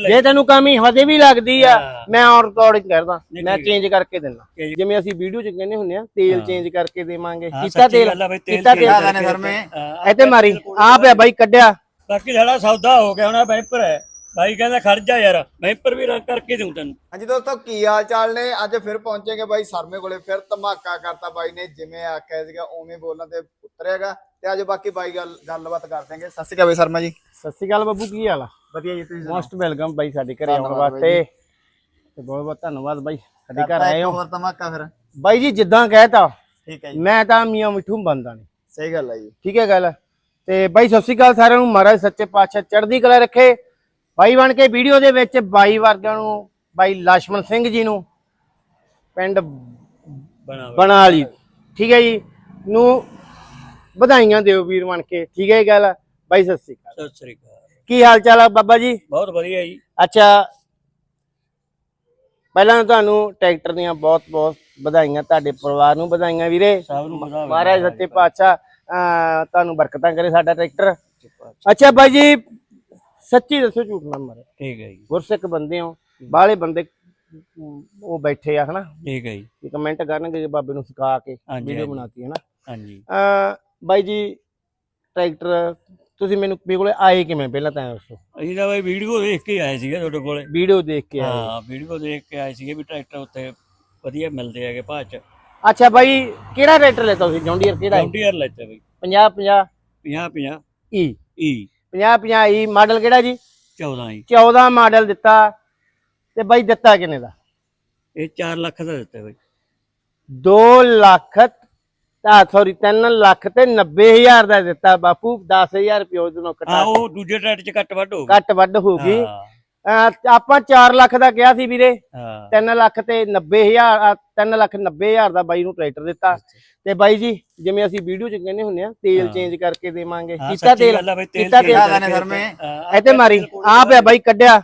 ਜੇ ਤੈਨੂੰ ਕਮੀ ਹਜੇ ਵੀ ਲੱਗਦੀ ਆ। ਮੈਂ ਔਨ ਰਿਕਾਰਡਿੰਗ ਕਰਦਾ। ਮੈਂ। ਚੇਂਜ ਕਰਕੇ ਦਿੰਦਾ। ਜਿਵੇਂ ਅਸੀਂ ਵੀਡੀਓ ਚ ਕਹਿੰਦੇ ਹੁੰਦੇ ਆ ਤੇਲ। ਚੇਂਜ ਕਰਕੇ ਦੇਵਾਂਗੇ। ਕੀਤਾ ਤੇਲ ਕੀਤਾ ਤੇਲ ਸਰ ਮੈਂ। ਇੱਥੇ ਮਾਰੀ ਆ ਪਿਆ ਬਾਈ ਕੱਢਿਆ। ਬਾਕੀ ਸਾਡਾ ਸੌਦਾ ਹੋ ਗਿਆ ਹੁਣ ਵੈਂਪਰ ਹੈ। ਭਾਈ ਕਹਿੰਦਾ ਖੜ ਜਾ ਯਾਰ ਵੈਂਪਰ ਵੀ ਰੰਗ ਕਰਕੇ ਦਊਂ ਤੈਨੂੰ। ਹਾਂਜੀ ਦੋਸਤੋ ਕੀ ਹਾਲ ਚਾਲ ਨੇ? ਅੱਜ ਫਿਰ ਪਹੁੰਚੇਗੇ ਬਾਈ ਸਰਮੇ ਕੋਲੇ ਫਿਰ ਧਮਾਕਾ ਕਰਤਾ ਬਾਈ ਨੇ ਜਿਵੇਂ ਆਖਿਆ ਸੀਗਾ ਉਵੇਂ ਬੋਲਣ ਤੇ ਉਤਰਿਆਗਾ ਤੇ ਅੱਜ ਬਾਕੀ ਬਾਈ ਗੱਲ ਗੱਲਬਾਤ ਕਰ ਦਾਂਗੇ ਸਤਿ ਸ਼੍ਰੀ ਅਕਾਲ ਬਾਈ ਸ਼ਰਮਾ ਜੀ। ਸਤਿ ਸ਼੍ਰੀ ਅਕਾਲ ਬੱਬੂ ਕੀ ਹਾਲ ਆ? ਵਧੀਆ ਜੀ ਤੁਸੀਂ ਮੋਸਟ ਵੈਲਕਮ ਬਾਈ ਸਾਡੇ ਘਰੇ ਆਉਣ ਵਾਸਤੇ। ਤੇ ਬਹੁਤ ਬਹੁਤ ਧੰਨਵਾਦ ਬਾਈ। ਸਾਡੇ ਘਰ ਆਏ ਹੋ। ਹੋਰ ਧਮਾਕਾ ਫਿਰ। ਬਾਈ ਜੀ ਜਿੱਦਾਂ ਕਹਿਤਾ ਠੀਕ ਹੈ ਮੈਂ ਤਾਂ ਮੀਆਂ ਮਿੱਠੂ ਬੰਦਾ ਨਹੀਂ। ਸਹੀ ਗੱਲ ਹੈ ਜੀ। ਠੀਕ ਹੈ ਗੱਲ। ਤੇ ਬਾਈ ਸਤਿ ਸ੍ਰੀ ਅਕਾਲ ਸਾਰਿਆਂ ਨੂੰ। ਮਹਾਰਾਜ ਸੱਚੇ ਪਾਤਸ਼ਾਹ ਚੜ੍ਹਦੀ ਕਲਾ ਰੱਖੇ। ਬਾਈ ਬਣ ਕੇ ਵੀਡੀਓ ਦੇ ਵਿੱਚ ਬਾਈ ਵਰਗਿਆਂ ਨੂੰ ਬਾਈ ਲక్ష్మణ ਸਿੰਘ ਜੀ ਨੂੰ ਪਿੰਡ ਬਣਾ ਲਈ ਠੀਕ ਹੈ ਜੀ। ਨੂੰ ਵਧਾਈਆਂ ਦਿਓ ਵੀਰ ਬਣ ਕੇ। ਠੀਕ ਹੈ ਇਹ ਗੱਲ। ਬਾਈ ਸਤਿ ਸ੍ਰੀ ਅਕਾਲ। ਸਤਿ ਸ੍ਰੀ ਅਕਾਲ। ਕੀ ਹਾਲ ਚਾਲ ਆ ਬਾਬਾ ਜੀ? ਬਹੁਤ ਵਧੀਆ ਜੀ। ਅੱਛਾ ਪਹਿਲਾਂ ਤੁਹਾਨੂੰ ਟਰੈਕਟਰ ਦੀਆਂ ਬਹੁਤ ਬਹੁਤ ਵਧਾਈਆਂ ਤੁਹਾਡੇ ਪਰਿਵਾਰ ਨੂੰ ਵਧਾਈਆਂ ਵੀਰੇ। ਸਭ ਨੂੰ ਵਧਾਵੇ ਮਹਾਰਾਜ ਸੱਚੇ ਪਾਤਸ਼ਾਹ ਤੁਹਾਨੂੰ ਬਰਕਤਾਂ ਕਰੇ ਸਾਡਾ ਟਰੈਕਟਰ। ਅੱਛਾ ਬਾਈ ਜੀ ਸੱਚੀ ਦੱਸੋ ਝੂਠ ਨਾ ਮਾਰੇ। ਠੀਕ ਹੈ ਜੀ। ਗੁਰਸਿੱਖ ਬੰਦੇ ਹੋ ਬਾਹਲੇ ਬੰਦੇ ਉਹ ਬੈਠੇ ਆ ਹਨਾ? ਠੀਕ ਹੈ ਜੀ। ਕਮੈਂਟ ਕਰਨਗੇ ਬਾਬੇ ਨੂੰ ਸਿਖਾ ਕੇ ਵੀਡੀਓ। ਬਣਾਤੀ ਹੈ ਨਾ ਹਾਂਜੀ ਬਾਈ ਜੀ ਟਰੈਕਟਰ ਤੁਸੀਂ ਮੈਨੂੰ ਮੇਰੇ ਕੋਲੇ ਆਏ ਕਿਵੇਂ? ਪਹਿਲਾਂ ਤਾਂ ਦੱਸੋ। ਅਸੀਂ ਤਾਂ ਬਈ ਵੀਡੀਓ ਦੇਖ ਕੇ ਆਏ ਸੀਗੇ ਤੁਹਾਡੇ ਕੋਲੇ। ਵੀਡੀਓ ਦੇਖ ਕੇ ਆਏ। ਹਾਂ ਵੀਡੀਓ ਦੇਖ ਕੇ ਆਏ ਸੀਗੇ ਵੀ ਟਰੈਕਟਰ ਉੱਤੇ ਵਧੀਆ ਮਿਲਦੇ ਹੈਗੇ ਭਾਅ ਚ। ਅੱਛਾ ਬਾਈ ਕਿਹੜਾ ਟਰੈਕਟਰ ਲੈਤਾ ਤੁਸੀਂ? ਜੌਂਡੀਅਰ ਕਿਹੜਾ ਕਾਉਂਟੀਅਰ ਲੈਤੇ ਬਈ। 50 50 50 50 ਈ ਈ 50 50 ਈ ਮਾਡਲ ਕਿਹੜਾ ਜੀ? 14 ਜੀ 14 ਮਾਡਲ ਦਿੱਤਾ। ਤੇ ਬਾਈ ਦਿੱਤਾ ਕਿੰਨੇ ਦਾ? ਇਹ 4 ਲੱਖ ਦਾ ਦਿੱਤੇ ਬਈ। 2 ਲੱਖ ਤਾਂ ਸੌਰੀ 3 ਲੱਖ ਤੇ 90000 ਦਾ ਦਿੱਤਾ ਬਾਪੂ 10000 ਰੁਪਏ ਉਹਦੇ ਨਾਲ ਹਾਂ ਕਟਾ ਉਹ ਦੂਜੇ ਟਰੈਕਟਰ ਚ ਘੱਟ ਵੱਢ ਹੋ ਘੱਟ ਵੱਡ ਹੋ ਗਈ। ਹਾਂ। ਆਪਾਂ 4 ਲੱਖ ਦਾ ਕਿਹਾ ਸੀ ਵੀਰੇ। ਹਾਂ। 3 ਲੱਖ ਤੇ 90000 3 ਲੱਖ 90000 ਦਾ ਬਾਈ ਨੂੰ ਟਰੈਕਟਰ ਦਿੱਤਾ। ਤੇ ਬਾਈ ਜੀ ਜਿਵੇਂ ਅਸੀਂ ਵੀਡੀਓ 'ਚ ਕਹਿੰਦੇ ਹੁੰਦੇ ਆ ਤੇਲ ਹਾਂ। ਚੇਂਜ ਕਰਕੇ ਦੇਵਾਂਗੇ। ਹਾਂ, ਕੀਤਾ ਤੇਲ ਕੀਤਾ ਤੇਲ ਜ਼ਿਆਦਾ ਨੇ ਸਰ ਮੈਂ। ਹਾਂ, ਇੱਥੇ ਮਾਰੀ ਆ ਪਿਆ ਬਾਈ ਕੱਢਿਆ। ਹਾਂ,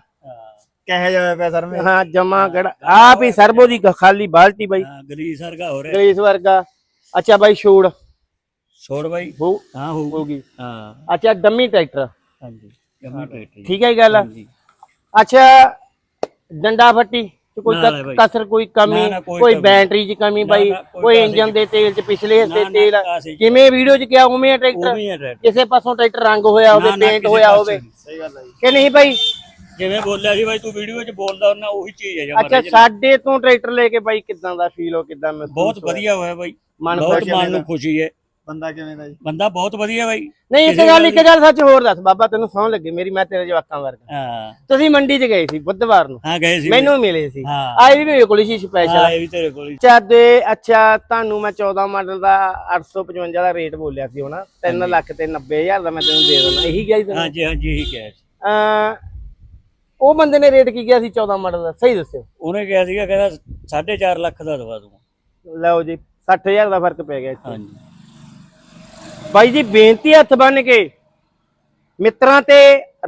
ਕਿਹੋ ਹੋਇਆ ਪਿਆ ਸਰਮੇ? ਹਾਂ ਜਮਾ ਗੜਾ ਆਪ ਹੀ ਸਰਬੋ ਦੀ ਖਾਲੀ ਬਾਲਟੀ ਬਾਈ। ਹਾਂ ਗਰੀਸ ਵਰਗਾ ਹੋ ਰਿਹਾ। ਗਲੀਸ ਵਰਗਾ। ਅੱਛਾ ਬਾਈ ਛੋੜ। ਛੋੜ ਬਾਈ। ਹੋ ਹਾਂ ਹੋਊ ਹੋਗੀ ਹਾਂ। ਅੱਛਾ ਡੰਮੀ ਟਰੈਕਟਰ। ਹਾਂਜੀ। ਠੀਕ ਹੈ ਗੱਲ। ਅੱਛਾ ਡੰਡਾ ਫੱਟੀ ਚ ਕੋਈ। ਕਸਰ ਕੋਈ ਕਮੀ? ਕੋਈ। ਬੈਟਰੀ 'ਚ ਕਮੀ ਬਾਈ? ਕੋਈ ਇੰਜਨ ਦੇ ਤੇਲ 'ਚ ਪਿਛਲੇ ਹਿੱਸੇ ਤੇਲ ਕਿਵੇਂ ਵੀਡੀਓ 'ਚ ਕਿਹਾ ਉਵੇਂ ਟਰੈਕਟਰ? ਕਿਸੇ ਪਾਸੋਂ ਟਰੈਕਟਰ ਰੰਗ ਹੋਇਆ ਹੋਵੇ ਪੇਂਟ ਹੋਇਆ ਹੋਵੇ। ਨਹੀਂ। ਸਹੀ ਗੱਲ ਹੈ ਜੀ। ਕਿ ਨਹੀਂ ਬਾਈ? ਜਿਵੇਂ ਬੋਲਿਆ ਸੀ ਬਾਈ ਤੂੰ ਵੀਡੀਓ 'ਚ ਬੋਲਦਾ ਉਹਨਾਂ ਉਹੀ ਚੀਜ਼ ਹੈ ਅੱਛਾ ਸਾਡੇ ਤੋਂ ਟਰੈਕਟਰ ਲੈ ਕੇ ਬਾਈ ਕਿਦਾਂ ਦਾ ਫੀਲ ਹੋ ਕਿਦਾਂ ਮਹਿਸੂਸ ਬਹੁਤ? ਵਧੀਆ ਹੋਇਆ ਬਾਈ। ਮਨ ਬਹੁਤ ਖੁਸ਼ ਮਨ ਨੂੰ ਖੁਸ਼ੀ ਹੈ। ਬੰਦਾ ਕਿਵੇਂ ਦਾ ਜੀ? ਬੰਦਾ ਬਹੁਤ ਵਧੀਆ ਬਾਈ। ਨਹੀਂ ਇੱਕ ਗੱਲ ਇੱਕ ਗੱਲ ਸੱਚ ਹੋਰ ਦੱਸ ਬਾਬਾ ਤੈਨੂੰ ਸੌਂ ਲੱਗੇ ਮੇਰੀ ਮੈਂ ਤੇਰੇ ਜਵਾਕਾਂ ਵਰਗਾ। ਹਾਂ। ਤੁਸੀਂ ਮੰਡੀ 'ਚ ਗਏ ਸੀ ਬੁੱਧਵਾਰ ਨੂੰ। ਹਾਂ ਗਏ ਸੀ ਮੈਨੂੰ ਮਿਲੇ ਸੀ। ਹਾਂ। ਆਏ ਵੀ ਮੇਰੇ ਕੋਲ ਸੀ ਸਪੈਸ਼ਲ ਹਾਂ ਇਹ ਵੀ ਤੇਰੇ ਕੋਲ ਹੀ ਅੱਛਾ ਦੇ ਅੱਛਾ ਤੁਹਾਨੂੰ ਮੈਂ 14 ਮਾਡਲ ਦਾ 855 ਦਾ ਰੇਟ ਬੋਲਿਆ ਸੀ ਹੋਣਾ 3 ਲੱਖ ਤੇ 90000 ਦਾ ਮੈਂ ਤੈਨੂੰ ਦੇ ਦੇਣਾ ਇਹੀ ਕਿਹਾ ਸੀ ਤੈਨੂੰ? ਹਾਂਜੀ ਹਾਂਜੀ ਇਹੀ ਕਿਹਾ ਸੀ। ਉਹ ਬੰਦੇ ਨੇ ਰੇਟ ਕੀ ਕਿਹਾ ਸੀ 14 ਮਾਡਲ ਦਾ? ਸਹੀ ਦੱਸਿਓ। ਉਹਨੇ ਕਿਹਾ ਸੀਗਾ ਕਹਿੰਦਾ 4.5 ਲੱਖ ਦਾ ਦਵਾ ਦੂੰ ਲਓ ਜੀ 60000 ਦਾ ਫ਼ਰਕ ਪੈ ਗਿਆ ਇੱਥੇ। ਹਾਂਜੀ। ਬਾਈ ਜੀ ਬੇਨਤੀ ਹੱਥ ਬੰਨ ਕੇ ਮਿੱਤਰਾਂ ਤੇ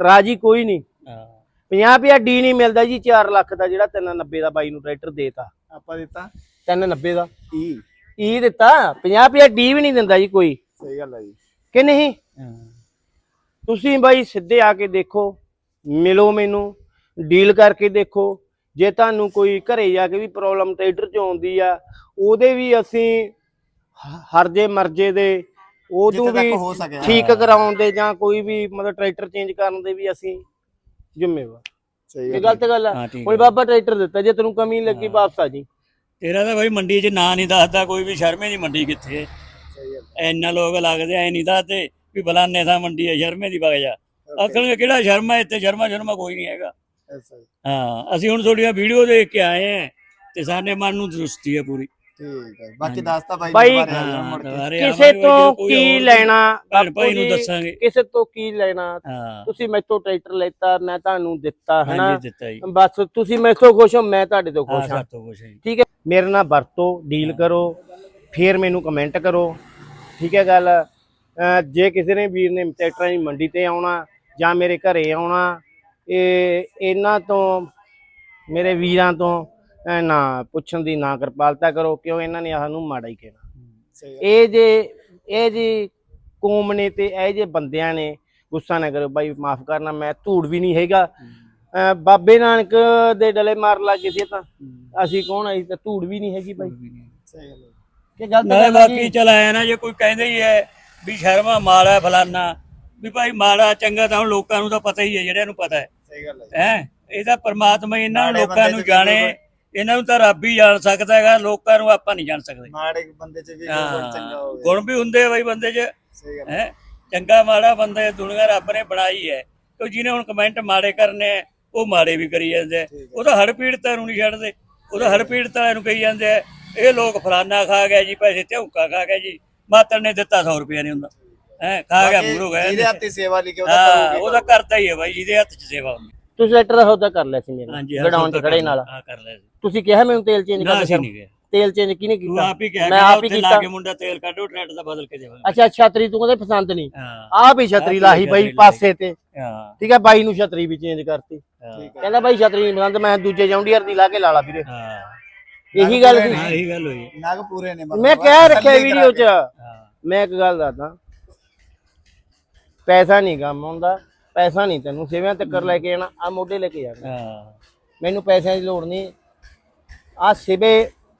ਰਾਜੀ ਕੋਈ ਨਹੀਂ। ਹਾਂ। 50 ਰੁਪਿਆ ਡੀ ਨਹੀਂ ਮਿਲਦਾ ਜੀ 4 ਲੱਖ ਦਾ ਜਿਹੜਾ 390 ਦਾ ਬਾਈ ਨੂੰ ਟਰੈਕਟਰ ਦੇਤਾ। ਆਪਾਂ ਦਿੱਤਾ? 390 ਦਾ। ਈ। ਈ ਦਿੱਤਾ 50 ਰੁਪਿਆ ਡੀ ਵੀ ਨਹੀਂ ਦਿੰਦਾ ਜੀ ਕੋਈ। ਸਹੀ ਗੱਲ ਹੈ ਜੀ। ਕਿ ਨਹੀਂ? ਹਾਂ। ਤੁਸੀਂ ਬਾਈ ਸਿੱਧੇ ਆ ਕੇ ਦੇਖੋ ਮਿਲੋ ਮੈਨੂੰ ਡੀਲ ਕਰਕੇ ਦੇਖੋ ਜੇ ਤੁਹਾਨੂੰ ਕੋਈ ਘਰੇ ਜਾ ਕੇ ਵੀ ਪ੍ਰੋਬਲਮ ਟਰੈਕਟਰ ਚ ਆਉਂਦੀ ਆ ਉਹਦੇ ਵੀ ਅਸੀਂ ਹਰਜੇ ਮਰਜੇ ਦੇ ਉਦੋਂ ਵੀ ਠੀਕ ਕਰਾਉਣ ਦੇ ਜਾਂ ਕੋਈ ਵੀ ਮਤਲਬ ਟਰੈਕਟਰ ਚੇਂਜ ਕਰਨ ਦੇ ਵੀ ਅਸੀਂ ਜ਼ਿੰਮੇਵਾਰ। ਸਹੀ ਇਹ ਗੱਲ ਗਲਤ ਗੱਲ ਆ। ਹੁਣ ਹੈ ਬਾਬਾ ਟਰੈਕਟਰ ਦਿੱਤਾ ਜੇ ਤੈਨੂੰ ਕਮੀ ਲੱਗੀ ਵਾਪਸ ਆ ਜੀ। ਤੇਰਾ ਤਾਂ ਬਾਈ ਮੰਡੀ 'ਚ ਨਾਂ ਨਹੀਂ ਦੱਸਦਾ ਕੋਈ ਵੀ ਸ਼ਰਮੇ ਦੀ ਮੰਡੀ ਕਿੱਥੇ ਹੈ ਇੰਨਾ ਲੋਕ ਲੱਗਦੇ ਐ ਨਹੀਂ ਦੱਸਦੇ ਵੀ ਬਲਾਨੇ ਥਾਂ ਮੰਡੀ ਹੈ ਸ਼ਰਮੇ ਦੀ ਵਗ ਜਾ। ਅਸਲ ਕਿਹੜਾ ਸ਼ਰਮਾ ਇੱਥੇ ਸ਼ਰਮਾ ਸ਼ਰਮਾ ਕੋਈ ਨਹੀਂ ਹੈਗਾ। ਐਸਾ ਜੀ। ਹਾਂ ਅਸੀਂ ਹੁਣ ਤੁਹਾਡੀਆਂ ਵੀਡੀਓ ਦੇਖ ਕੇ ਆਏ ਆ ਤੇ ਸਾਡੇ ਮਨ ਨੂੰ ਦਰੁਸਤੀ ਹੈ ਪੂਰੀ। ਠੀਕ ਹੈ ਬਾਕੀ ਦੱਸਤਾ ਬਾਈ ਬਾਈ- ਜੀ ਦੁਬਾਰੇ ਆ ਜਾਣਾ ਹਾਂ ਮੁੜ ਕੇ। ਦੁਬਾਰੇ ਕਿਸੇ ਆਵਾਂਗੇ, ਤੋਂ ਜਦੋਂ ਕੋਈ ਕੀ ਹੋਰ ਲੈਣਾ ਭੈਣ ਬਾਪੂ ਭਾਈ ਨੂੰ ਜੀ, ਦੱਸਾਂਗੇ। ਕਿਸੇ ਤੋਂ ਕੀ ਲੈਣਾ? ਹਾਂ। ਤੁਸੀਂ ਮੈਥੋਂ ਟਰੈਕਟਰ ਲੈਤਾ ਮੈਂ ਤੁਹਾਨੂੰ ਦਿੱਤਾ ਹਨਾ? ਹਾਂਜੀ ਦਿੱਤਾ ਜੀ। ਬਸ ਤੁਸੀਂ ਮੈਥੋਂ ਖੁਸ਼ ਹੋ ਮੈਂ ਤੁਹਾਡੇ ਤੋਂ ਹਾਂ ਖੁਸ਼ ਹਾਂ ਸਾਤੋਂ ਕੁਛ ਨਹੀਂ ਠੀਕ ਹੈ? ਮੇਰੇ ਨਾਲ ਵਰਤੋ ਡੀਲ ਕਰੋ ਫਿਰ ਮੈਨੂੰ ਕਮੈਂਟ ਕਰੋ। ਠੀਕ ਹੈ ਗੱਲ? ਅਹ ਜੇ ਕਿਸੇ ਨੇ ਵੀਰ ਨੇ ਟਰੈਕਟਰਾਂ ਦੀ ਮੰਡੀ ਤੇ ਆਉਣਾ ਜਾਂ ਮੇਰੇ ਘਰੇ ਆਉਣਾ ਇਹ ਇਹਨਾਂ ਤੋਂ ਮੇਰੇ ਵੀਰਾਂ ਤੋਂ ਨਾ ਪੁੱਛਣ ਦੀ ਨਾ ਕਿਰਪਾਲਤਾ ਕਰੋ ਕਿਉਂ ਇਹਨਾਂ ਨੇ ਸਾਨੂੰ ਮਾੜਾ ਹੀ ਗੱਲ। ਇਹ ਜੇ ਇਹ ਜੀ ਕੌਮ ਨੇ ਤੇ ਇਹ ਜੇ ਬੰਦਿਆਂ ਨੇ ਗੁੱਸਾ ਨਾ ਕਰੋ ਬਾਈ ਮਾਫ ਕਰਨਾ ਮੈਂ ਧੂੜ ਵੀ ਨਹੀਂ ਹੈਗਾ। ਬਾਬੇ ਨਾਨਕ ਦੇ ਡਲੇ ਮਾਰ ਲਾ ਕਿਸੇ ਤਾਂ ਅਸੀਂ ਕੌਣ ਆਈ ਤਾਂ ਧੂੜ ਵੀ ਨਹੀਂ ਹੈਗੀ ਬਾਈ। ਕਿ ਗਲਤ ਗੱਲ ਬਾਕੀ ਜੀ? ਚਲ ਆਇਆ ਨਾ ਜੇ ਕੋਈ ਕਹਿੰਦੇ ਹੀ ਹੈ ਵੀ ਸ਼ਰਮਾ ਮਾੜਾ ਫਲਾਨਾ ਵੀ ਭਾਈ ਮਾੜਾ ਚੰਗਾ ਤਾਂ ਹੁਣ ਲੋਕਾਂ ਨੂੰ ਤਾਂ ਪਤਾ ਹੀ ਹੈ ਜਿਹੜਿਆਂ ਨੂੰ ਪਤਾ ਹੈ। ਸਹੀ ਗੱਲ ਹੈ ਹੈ? ਇਹਦਾ ਪਰਮਾਤਮਾ ਇਹਨਾਂ ਲੋਕਾਂ ਨੂੰ ਜਾਣੇ ਇਹਨਾਂ ਨੂੰ ਤਾਂ ਰੱਬ ਹੀ ਜਾਣ ਸਕਦਾ ਹੈਗਾ ਲੋਕਾਂ ਨੂੰ ਆਪਾਂ ਨਹੀਂ ਜਾਣ ਸਕਦੇ। ਮਾੜੇ ਬੰਦੇ ਚ ਵੀ ਗੁਣ ਚੰਗਾ ਹੋਵੇ ਗੁਣ ਵੀ ਹੁੰਦੇ ਬਈ ਬੰਦੇ 'ਚ। ਸਹੀ ਗੱਲ ਹੈ। ਚੰਗਾ ਮਾੜਾ ਬੰਦਾ ਦੁਨੀਆ ਰੱਬ ਨੇ ਬਣਾਈ ਹੈ। ਤੇ ਜਿਹਨੇ ਹੁਣ ਕਮੈਂਟ ਮਾੜੇ ਕਰਨੇ ਆ, ਉਹ ਮਾੜੇ ਵੀ ਕਰੀ ਜਾਂਦੇ। ਉਹ ਤਾਂ ਹੜ ਪੀੜਤਾਂ ਨੂੰ ਨਹੀਂ ਛੱਡਦੇ। ਉਹ ਤਾਂ ਹੜ ਪੀੜਤਾਂ ਨੂੰ ਕਹੀ ਜਾਂਦੇ ਆ, ਇਹ ਲੋਕ ਫਲਾਨਾ ਖਾ ਗਿਆ ਜੀ ਪੈਸੇ ਝੌਂਕਾ ਖਾ ਗਿਆ ਜੀ। ਮਾਤਰ ਨੇ ਦਿੱਤਾ 100 ਰੁਪਏ ਨਹੀਂ ਹੁੰਦਾ। ਹੈ ਖਾ ਗਿਆ ਮੂਰੋ ਗਿਆ ਜਿਹਦੇ ਹੱਥੀ ਸੇਵਾ ਲਿਖੇ ਉਹਦਾ ਹਾਂ ਕਰੋਗੇ ਉਹਦਾ ਕਰਦਾ ਹੀ ਹੈ ਬਾਈ ਜਿਹਦੇ ਹੱਥ 'ਚ ਸੇਵਾ ਹੁੰਦੀ। ਤੁਸੀਂ ਲੈਟਰ ਦਾ ਸੌਦਾ ਕਰ ਲਿਆ ਸੀ ਮੇਰੇ ਗਡਾਊਨ 'ਚ ਖੜੇ ਨਾਲ। ਹਾਂ ਕਰ ਲੈ। ਤੁਸੀਂ ਕਿਹਾ ਮੈਨੂੰ ਤੇਲ ਚੇਂਜ ਨਾ ਕਰ ਅਸੀਂ ਨਹੀਂ ਗਏ ਤੇਲ ਚੇਂਜ ਕਿਹਨੇ ਤੂੰ ਕੀਤਾ? ਆਪ ਹੀ ਕਹਿ ਮੈਂ ਗਿਆ ਆਪ ਹੀ ਉੱਥੇ ਲਾ ਕੀਤਾ। ਕੇ ਮੁੰਡਾ ਤੇਲ ਕੱਢੋ ਟਰੈਕਟ ਦਾ ਬਦਲ ਕੇ ਦੇਵਾਂਗੇ। ਅੱਛਾ ਛਤਰੀ ਤੂੰ ਕਹਿੰਦੇ ਪਸੰਦ ਨਹੀਂ। ਹਾਂ। ਆਪ ਹੀ ਛਤਰੀ ਆਪ ਹੀ ਲਾਹੀ ਬਾਈ ਪਾਸੇ ਤੇ। ਹਾਂ। ਠੀਕ ਹੈ ਬਾਈ ਨੂੰ ਛਤਰੀ ਵੀ ਚੇਂਜ ਕਰਤੀ। ਹਾਂ, ਠੀਕ ਹੈ। ਕਹਿੰਦਾ ਬਾਈ ਛਤਰੀ ਨਹੀਂ ਪਸੰਦ ਮੈਂ ਦੂਜੇ ਜੌਂਡੀਅਰ ਦੀ ਲਾ ਕੇ ਲਾ ਲਾ ਵੀਰੇ। ਹਾਂ। ਇਹੀ ਗੱਲ ਸੀ। ਹਾਂ ਇਹੀ ਗੱਲ ਹੋਈ। ਨਗ ਪੂਰੇ ਨੇ ਮੈਂ ਕਹਿ ਰੱਖਿਆ ਵੀਡੀਓ 'ਚ। ਹਾਂ। ਮੈਂ ਇੱਕ ਗੱਲ ਦੱਸਦਾ। ਪੈਸਾ ਨਹੀਂ ਕੰਮ ਆਉਂਦਾ ਪੈਸਾ ਨਹੀਂ ਤੈਨੂੰ ਸੇਵਿਆਂ ਤੱਕ ਲੈ ਕੇ ਜਾਣਾ ਆ ਮੋਢੇ ਲੈ ਕੇ ਜਾਣਾ ਹਾਂ। ਮੈਨੂੰ ਪੈਸਿਆਂ ਦੀ ਲੋੜ ਨਹੀਂ ਆ ਸਿਵੇ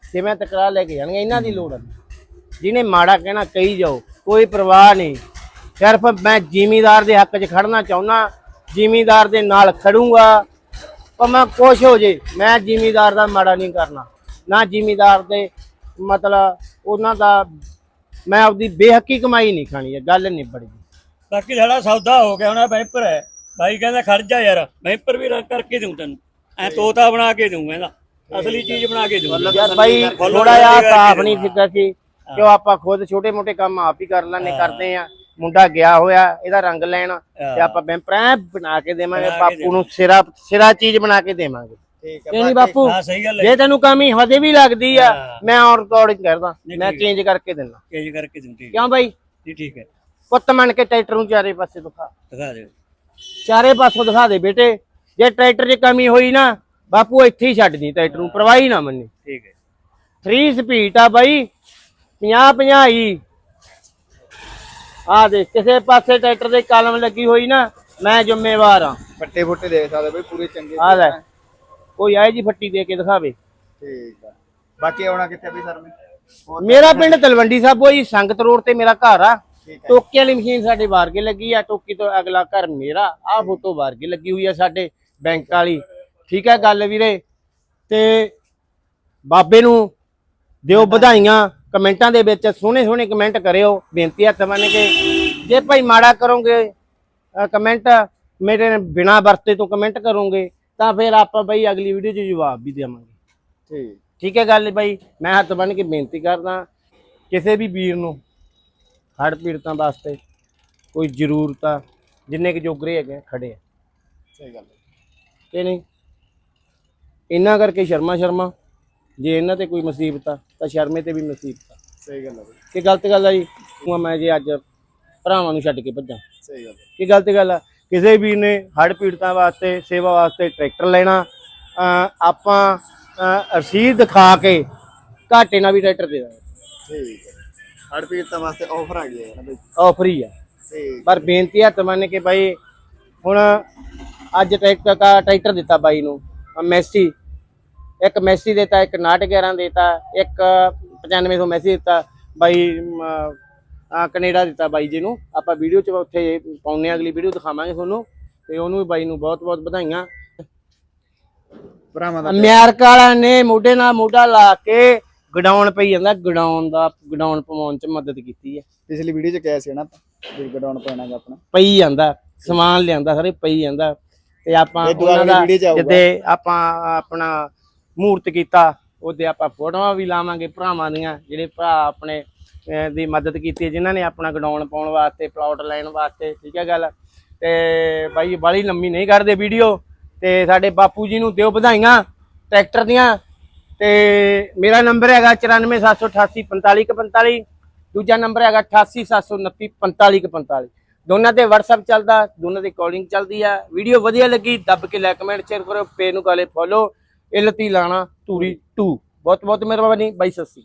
ਸਿਵਿਆਂ ਤੱਕ ਲੈ ਕੇ ਜਾਣਗੇ ਇਹਨਾਂ ਦੀ ਲੋੜ ਹੈ ਜਿਹਨੇ ਮਾੜਾ ਕਹਿਣਾ ਕਹੀ ਜਾਓ ਕੋਈ ਪਰਵਾਹ ਨਹੀਂ। ਸਿਰਫ ਮੈਂ ਜ਼ਿਮੀਦਾਰ ਦੇ ਹੱਕ 'ਚ ਖੜਨਾ ਚਾਹੁੰਦਾ ਜ਼ਿਮੀਦਾਰ ਦੇ ਨਾਲ ਖੜੂੰਗਾ ਪਰ ਮੈਂ ਖੁਸ਼ ਹੋ ਜੇ ਮੈਂ ਜ਼ਿਮੀਦਾਰ ਦਾ ਮਾੜਾ ਨਹੀਂ ਕਰਨਾ। ਨਾ ਜ਼ਿਮੀਦਾਰ ਦੇ ਮਤਲਬ ਉਹਨਾਂ ਦਾ ਮੈਂ ਆਪਦੀ ਬੇਹੱਕੀ ਕਮਾਈ ਨਹੀਂ ਖਾਣੀ ਗੱਲ ਨਿਬੜ ਗਈ। ਬਾਕੀ ਸਾਡਾ ਸੌਦਾ ਹੋ ਗਿਆ ਹੁਣ ਵੈਂਪਰ ਹੈ। ਭਾਈ ਕਹਿੰਦਾ ਖੜ ਜਾ ਯਾਰ ਵੈਂਪਰ ਵੀ ਰੰਗ ਕਰਕੇ ਦੂੰ ਤੈਨੂੰ। ਐ ਤੋਤਾ ਬਣਾ ਕੇ ਦੂੰ ਕਹਿੰਦਾ। ਅਸਲੀ ਚੀਜ਼ ਬਣਾ ਕੇ ਦੂੰ ਯਾਰ ਬਾਈ ਥੋੜਾ ਜਿਹਾ ਸਾਫ਼ ਨਹੀਂ ਫਿੱਕਾ ਸੀ ਕਿਉਂ ਆਪਾਂ ਖੁਦ ਛੋਟੇ ਮੋਟੇ ਕੰਮ ਆਪ ਹੀ ਕਰ ਲੈਣੇ ਕਰਦੇ ਆ ਮੁੰਡਾ ਗਿਆ ਹੋਇਆ ਇਹਦਾ ਰੰਗ ਲੈਣ ਤੇ ਆਪਾਂ ਬੈਂਪਰਾਂ ਬਣਾ ਕੇ ਦੇਵਾਂਗੇ ਬਾਪੂ ਨੂੰ ਸਿਰਾ ਸਿਰਾ ਚੀਜ਼ ਬਣਾ ਕੇ ਦੇਵਾਂਗੇ। ਠੀਕ ਇਹ ਨਹੀਂ ਹੈ ਬਾਪੂ? ਹਾਂ ਸਹੀ ਗੱਲ ਹੈ। ਜੇ ਤੈਨੂੰ ਕਮੀ ਹਜੇ ਵੀ ਲੱਗਦੀ ਆ। ਮੈਂ ਔਰ ਰਿਕਾਰਡਿੰਗ ਕਰਦਾ ਮੈਂ ਚੇਂਜ ਕਰਕੇ ਦਿੰਦਾ। ਚੇਂਜ ਕਰਕੇ ਦੂੰ ਠੀਕ ਕਿਉਂ ਬਾਈ? ਜੀ ਠੀਕ ਹੈ। ਪੁੱਤ ਮੰਨ ਕੇ ਟਰੈਕਟਰ ਨੂੰ ਚਾਰੇ ਪਾਸੇ ਦਿਖਾ। ਦਿਖਾ ਦਿਓ। ਚਾਰੇ ਪਾਸੋਂ ਦਿਖਾ ਦੇ ਬੇਟੇ। ਜੇ ਟਰੈਕਟਰ 'ਚ ਕਮੀ ਹੋਈ ਨਾ ਬਾਪੂ ਇੱਥੇ ਹੀ ਛੱਡ ਦੀ ਟਰੈਕਟਰ ਨੂੰ ਪਰਵਾਹੀ ਨਾ ਮੰਨੀ। ਠੀਕ ਹੈ। 3 ਸਪੀਡ ਆ ਬਾਈ 50 50 ਹੀ ਆ ਦੇ ਕਿਸੇ ਪਾਸੇ ਟਰੈਕਟਰ ਦੇ ਕਲਮ ਲੱਗੀ ਹੋਈ ਨਾ ਮੈਂ ਜ਼ਿੰਮੇਵਾਰ ਆ ਫੱਟੇ ਫੁੱਟੇ ਦੇਖ ਸਕਦੇ ਬਈ ਪੂਰੇ ਚੰਗੇ ਆ ਲੈ ਕੋਈ ਆਏ ਜੀ ਫੱਟੀ ਦੇ ਕੇ ਦਿਖਾਵੇ। ਠੀਕ ਆ। ਬਾਕੀ ਆਉਣਾ ਕਿੱਥੇ ਵੀ ਸਰ ਮੇਰਾ ਪਿੰਡ ਤਲਵੰਡੀ ਸਾਬੋ ਜੀ ਸੰਗਤ ਰੋਡ ਤੇ ਮੇਰਾ ਘਰ ਆ। ਟੋਕੇ ਵਾਲੀ ਮਸ਼ੀਨ ਸਾਡੇ ਬਾਹਰ ਕੇ ਲੱਗੀ ਆ ਟੋਕੀ ਤੋਂ ਅਗਲਾ ਘਰ ਮੇਰਾ ਆ ਫੋਟੋ ਬਾਹਰ ਕੇ ਲੱਗੀ ਹੋਈ ਆ ਸਾਡੇ ਬੈਂਕ ਵਾਲੀ। ਠੀਕ ਹੈ ਗੱਲ ਵੀਰੇ? ਤੇ ਬਾਬੇ ਨੂੰ ਦਿਓ ਵਧਾਈਆਂ ਕਮੈਂਟਾਂ ਦੇ ਵਿੱਚ ਸੋਹਣੇ ਸੋਹਣੇ ਕਮੈਂਟ ਕਰਿਓ ਬੇਨਤੀ ਹੱਥ ਬੰਨ ਕੇ। ਜੇ ਭਾਈ ਮਾੜਾ ਕਰੋਗੇ ਕਮੈਂਟ ਮੇਰੇ ਬਿਨਾ ਵਰਤੇ ਤੋਂ ਕਮੈਂਟ ਕਰੋਗੇ ਤਾਂ ਫਿਰ ਆਪਾਂ ਬਈ ਅਗਲੀ ਵੀਡੀਓ 'ਚ ਜਵਾਬ ਵੀ ਦੇਵਾਂਗੇ। ਠੀਕ। ਠੀਕ ਹੈ ਗੱਲ ਬਾਈ ਮੈਂ ਹੱਥ ਬੰਨ ਕੇ ਬੇਨਤੀ ਕਰਦਾ ਕਿਸੇ ਵੀ ਵੀਰ ਨੂੰ ਹੜ੍ਹ ਪੀੜਤਾਂ ਵਾਸਤੇ ਕੋਈ ਜ਼ਰੂਰਤ ਆ ਜਿੰਨੇ ਕੁ ਜੋਗਰੇ ਹੈਗੇ ਆ, ਖੜੇ ਆ। ਸਹੀ ਗੱਲ ਕਿ ਨਹੀਂ? ਇਹਨਾਂ ਕਰਕੇ ਸ਼ਰਮਾ ਸ਼ਰਮਾ ਜੇ ਇਹਨਾਂ ਤੇ ਕੋਈ ਮੁਸੀਬਤ ਆ ਤਾਂ ਸ਼ਰਮੇ ਤੇ ਵੀ ਮੁਸੀਬਤ ਆ। ਸਹੀ ਗੱਲ ਹੈ। ਬਈ ਕਿ ਗਲਤ ਗੱਲ ਆ ਜੀ? ਹੁਣ ਮੈਂ ਜੇ ਅੱਜ ਭਰਾਵਾਂ ਨੂੰ ਛੱਡ ਕੇ ਭੱਜਾਂ। ਸਹੀ ਗੱਲ ਹੈ। ਕੀ ਗਲਤ ਗੱਲ ਆ? ਕਿਸੇ ਵੀਰ ਨੇ ਹੜ੍ਹ ਪੀੜਤਾਂ ਵਾਸਤੇ ਸੇਵਾ ਵਾਸਤੇ ਟਰੈਕਟਰ ਲੈਣਾ ਆਪਾਂ ਅਹ ਰਸੀਦ ਦਿਖਾ ਕੇ ਘਾਟੇ ਨਾਲ ਵੀ ਟਰੈਕਟਰ ਦੇ ਦਾਂਗੇ ਠੀਕ ਹੈ। ਹੜ ਪੀੜ ਤਾਂ ਵਾਸਤੇ ਆਫਰ ਆ ਗਿਆ ਹੈ ਨਾ ਬਈ। ਆਫਰ ਹੀ ਆ। ਠੀਕ ਪਰ ਬੇਨਤੀ ਹੱਥ ਮੰਨ ਕੇ ਬਾਈ ਹੁਣ ਅੱਜ ਟਰੈਕਟਰ ਦਾ ਟਰੈਕਟਰ ਦਿੱਤਾ ਬਾਈ ਨੂੰ ਅਹ ਮੈਸੀ। ਇੱਕ ਮੈਸੀ ਦਿੱਤਾ ਇੱਕ 911 ਦਿੱਤਾ ਇੱਕ 9500 ਮੈਸੀ ਦਿੱਤਾ ਬਾਈ ਆ ਕੈਨੇਡਾ ਦਿੱਤਾ ਬਾਈ ਜੀ ਨੂੰ। ਆਪਾਂ ਵੀਡੀਓ ਚ ਉੱਥੇ ਪਾਉਣੇ ਆ ਅਗਲੀ ਵੀਡੀਓ ਦਿਖਾਵਾਂਗੇ ਤੁਹਾਨੂੰ। ਤੇ ਉਹਨੂੰ ਵੀ ਬਾਈ ਨੂੰ ਬਹੁਤ ਬਹੁਤ ਵਧਾਈਆਂ। ਭਰਾਵਾਂ ਦਾ ਅਮਰੀਕਾ ਵਾਲਾ ਨੇ ਮੋਢੇ ਨਾਲ ਮੋਢਾ ਲਾ ਕੇ ਗਡਾਉਣ ਪਈ ਜਾਂਦਾ ਗਡਾਉਣ ਦਾ ਗਡਾਉਣ ਪਵਾਉਣ ਚ ਮਦਦ ਕੀਤੀ ਹੈ ਪਿਛਲੀ ਵੀਡੀਓ ਚ ਕਿਹਾ ਸੀ ਨਾ ਵੀ ਗਡਾਉਣ ਪੈਣਾਗਾ ਆਪਣਾ। ਪਈ ਜਾਂਦਾ ਸਮਾਨ ਲਿਆਂਦਾ ਸਾਰੇ ਪਈ ਜਾਂਦਾ। ਤੇ ਆਪਾਂ ਉਹਨਾਂ ਦਾ। ਜਿੱਦੇ ਆਪਾਂ ਆਪਣਾ ਮੂਰਤ ਕੀਤਾ ਉਹਦੇ ਆਪਾਂ ਫੋਟੋਆਂ ਵੀ ਲਾਵਾਂਗੇ ਭਰਾਵਾਂ ਦੀਆਂ ਜਿਹੜੇ ਭਰਾ ਆਪਣੇ ਦੀ ਮਦਦ ਕੀਤੀ ਜਿਨ੍ਹਾਂ ਨੇ ਆਪਣਾ ਗਡਾਉਣ ਪਾਉਣ ਵਾਸਤੇ ਪਲਾਟ ਲੈਣ ਵਾਸਤੇ ਠੀਕ ਹੈ ਗੱਲ? ਤੇ ਬਾਈ ਬਾਲੀ ਲੰਮੀ ਨਹੀਂ ਕਰਦੇ ਵੀਡੀਓ ਤੇ ਸਾਡੇ ਬਾਪੂ ਜੀ ਨੂੰ ਦਿਓ ਵਧਾਈਆਂ ਟਰੈਕਟਰ ਦੀਆਂ ਤੇ ਮੇਰਾ ਨੰਬਰ ਹੈਗਾ 9478845145 ਦੂਜਾ ਨੰਬਰ ਹੈਗਾ 8879945145 ਦੋਨਾਂ ਤੇ WhatsApp ਚੱਲਦਾ, ਦੋਨਾਂ ਤੇ ਕਾਲਿੰਗ ਚੱਲਦੀ ਆ। ਵੀਡੀਓ ਵਧੀਆ ਲੱਗੀ, ਦੱਬ ਕੇ ਲਾਈਕ ਕਮੈਂਟ ਸ਼ੇਅਰ ਕਰੋ ਪੇ ਨੂੰ ਕਾਲੇ ਫੋਲੋ ਇਲਤੀ ਲਾਣਾ ਤੂਰੀ 2 ਬਹੁਤ ਬਹੁਤ ਮਿਹਰਬਾਨੀ, ਬਾਈ, ਸਤਿ ਸ਼੍ਰੀ ਅਕਾਲ।